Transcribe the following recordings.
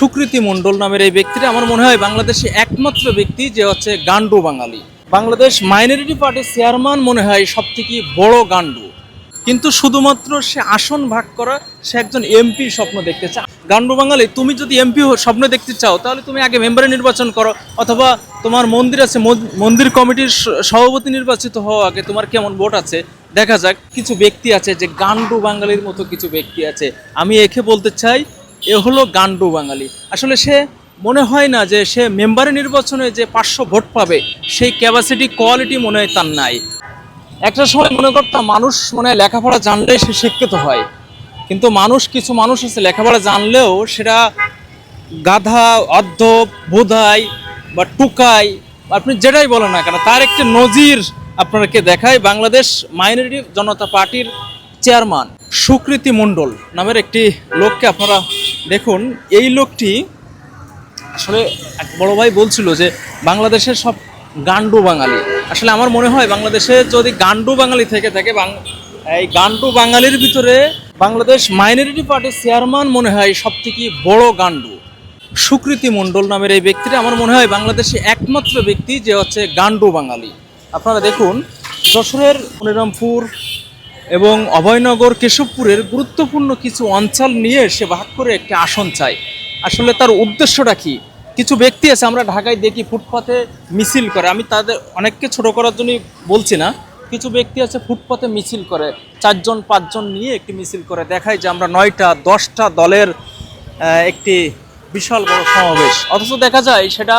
সুকৃতি মণ্ডল নামের এই ব্যক্তিটা আমার মনে হয় বাংলাদেশে একমাত্র ব্যক্তি, যে হচ্ছে গান্ডু বাঙালি। বাংলাদেশ মাইনরিটি পার্টির চেয়ারম্যান মনে হয় সব থেকে বড় গান্ডু কিন্তু শুধুমাত্র সে আসন ভাগ করা, সে একজন এমপি স্বপ্ন দেখতে চায়। গান্ডু বাঙালি, তুমি যদি এমপি স্বপ্ন দেখতে চাও, তাহলে তুমি আগে মেম্বারে নির্বাচন করো, অথবা তোমার মন্দির আছে, মন- মন্দির কমিটির সভাপতি নির্বাচিত হওয়া আগে তোমার কেমন ভোট আছে? দেখা যাক, কিছু ব্যক্তি আছে যে গান্ডু বাঙালির মতো কিছু ব্যক্তি আছে। আমি একে বলতে চাই এ হলো গান্ডু বাঙালি। আসলে সে মনে হয় না যে সে মেম্বারের নির্বাচনে যে পাঁচশো ভোট পাবে, সেই ক্যাপাসিটি কোয়ালিটি মনে হয় তার নাই। একটা সময় মনে করতাম মানুষ মনে হয় লেখাপড়া জানলে সে শিক্ষিত হয়। কিন্তু মানুষ, কিছু মানুষ আছে লেখাপড়া জানলেও সেটা গাধা অর্ধ বোধাই বা টুকাই আপনি যেটাই বলেন না কেন, তার একটি নজির আপনাকে দেখায় বাংলাদেশ মাইনরিটি জনতা পার্টির চেয়ারম্যান সুকৃতি মণ্ডল নামের একটি লোককে আপনারা দেখুন, এই লোকটি আসলে এক বড় ভাই বলছিল যে, বাংলাদেশের সব গান্ডু বাঙালি। আসলে আমার মনে হয় বাংলাদেশে যদি গান্ডু বাঙালি থেকে থাকে এই গান্ডু বাঙালির ভিতরে বাংলাদেশ মাইনরিটি পার্টির চেয়ারম্যান মনে হয় সব থেকে বড় গান্ডু সুকৃতি মণ্ডল নামের এই ব্যক্তিটা আমার মনে হয় বাংলাদেশে একমাত্র ব্যক্তি যে হচ্ছে গান্ডু বাঙালি। আপনারা দেখুন, যশোরের মনিরামপুর এবং অভয়নগর কেশবপুরের গুরুত্বপূর্ণ কিছু অঞ্চল নিয়ে সে ভাগ করে একটি আসন চায়। আসলে তার উদ্দেশ্যটা কি? কিছু ব্যক্তি আছে, আমরা ঢাকায় দেখি ফুটপাথে মিছিল করে। আমি তাদের অনেককে ছোট করার জন্যই বলছি না। কিছু ব্যক্তি আছে ফুটপাথে মিছিল করে। চারজন, পাঁচজন নিয়ে একটি মিছিল করে। দেখায় যে আমরা নয়টা, দশটা দলের একটি বিশাল বড় সমাবেশ। অথচ দেখা যায় সেটা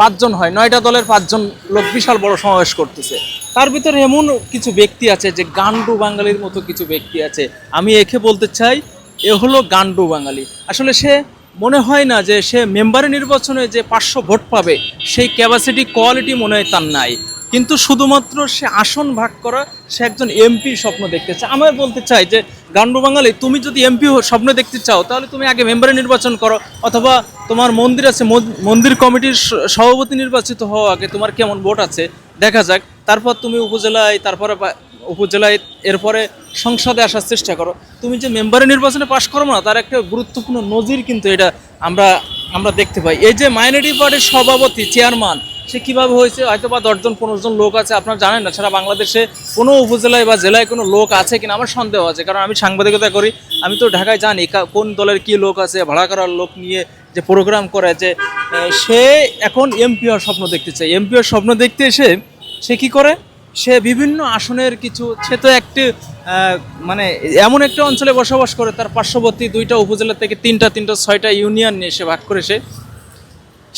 পাঁচজন হয়। নয়টা দলের পাঁচজন লোক বিশাল বড় সমাবেশ করতেছে। তার ভিতরে এমন কিছু ব্যক্তি আছে যে গান্ডু বাঙালির মতো কিছু ব্যক্তি আছে। আমি একে বলতে চাই, এ হলো গান্ডু বাঙালি। আসলে সে মনে হয় না যে সে মেম্বারের নির্বাচনে যে পাঁচশো ভোট পাবে, সেই ক্যাপাসিটি কোয়ালিটি মনে হয় তার নাই। কিন্তু শুধুমাত্র সে আসন ভাগ করা, সে একজন এমপি স্বপ্ন দেখতে চায়। আমার বলতে চাই যে, গান্ডু বাঙালি, তুমি যদি এমপি স্বপ্ন দেখতে চাও, তাহলে তুমি আগে মেম্বারে নির্বাচন করো, অথবা তোমার মন্দির আছে, মন- মন্দির কমিটির সভাপতি নির্বাচিত হওয়া আগে, তোমার কেমন ভোট আছে, দেখা যাক। তারপর তুমি উপজেলায়, তারপরে উপজেলায়, এরপরে সংসদে আসার চেষ্টা করো। তুমি যে মেম্বারে নির্বাচনে পাশ করো না, তার একটা গুরুত্বপূর্ণ নজির কিন্তু এটা আমরা আমরা দেখতে পাই। এই যে মাইনরিটি পার্টির সভাপতি চেয়ারম্যান সে কীভাবে হয়েছে? হয়তো বা দশজন, পনেরো জন লোক আছে, আপনারা জানেন না, সারা বাংলাদেশে কোনো উপজেলায় বা জেলায় কোনো লোক আছে কিনা আমার সন্দেহ আছে। কারণ আমি সাংবাদিকতা করি, আমি তো ঢাকায় জানি কোন দলের কি লোক আছে, ভাড়া করার লোক নিয়ে যে প্রোগ্রাম করে যে সে এখন এমপি হওয়ার স্বপ্ন দেখতে চায়। এমপি হওয়ার স্বপ্ন দেখতে এসে সে কি করে? সে বিভিন্ন আসনের কিছু, সে তো একটি মানে এমন একটা অঞ্চলে বসবাস করে, তার পার্শ্ববর্তী দুইটা উপজেলা থেকে তিনটা তিনটা, ছয়টা ইউনিয়ন নিয়ে সে ভাগ করে সে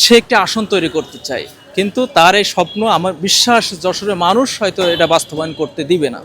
সে একটি আসন তৈরি করতে চায়। কিন্তু তার এই স্বপ্ন, আমার বিশ্বাস, যশোরের মানুষ হয়তো এটা বাস্তবায়ন করতে দিবে না।